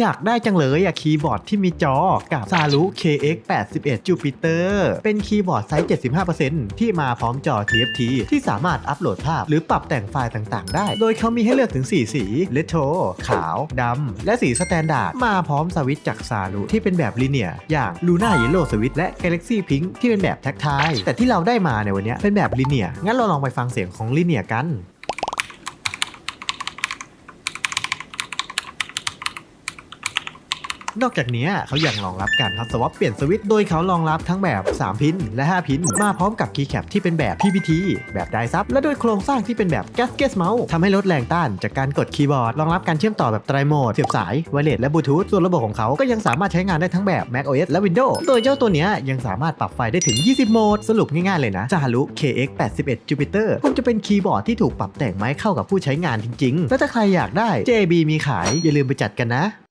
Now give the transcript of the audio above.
อยากได้จังเลยอะคีย์บอร์ดที่มีจอกับ Saru KX 81 Jupiter เป็นคีย์บอร์ดไซส์ 75%ที่มาพร้อมจอ TFT ที่สามารถอัปโหลดภาพหรือปรับแต่งไฟล์ต่างๆ ได้ โดยเขามีให้เลือกถึง 4 สี Retro ขาว ดำ และสีสแตนดาร์ด มาพร้อมสวิตช์จาก Saru ที่เป็นแบบลีเนียอย่าง Luna Yellow Switch และ Galaxy Pink ที่เป็นแบบแท็กทายแต่ที่เราได้มาในวันนี้เป็นแบบลีเนียงั้นเราลองไปฟังเสียงของลีเนียกัน นอกจากนี้เขายังรองรับการทับสวอปเปลี่ยนสวิตช์โดยเขารองรับทั้งแบบ 3 พินและ 5 พิน มาพร้อมกับคีย์แคปที่เป็นแบบ PPT แบบไดซับและด้วยโครงสร้างที่เป็นแบบ g a s k e t Mouse ทำให้ลดแรงต้านจากการกดคีย์บอร์ดรองรับการเชื่อมต่อแบบไตรโหมดเสียบสายไวเลสและบลูทูธส่วนระบบของเขาก็ยังสามารถใช้งานได้ทั้งแบบ Mac OS และ Windows โดยเจ้าตัวนี้ยังสามารถปรับไฟได้ถึง 20 โหมด สรุปง่ายๆเลยนะ Saru KX 81 Jupiter คงจะเป็นคีย์บอร์ดที่ถูกปรับแต่งมาให้เข้ากับผู้ใช้งานจริงๆ และถ้าใครอยากได้ JB มีขายอย่าลืมไปจัดกันนะ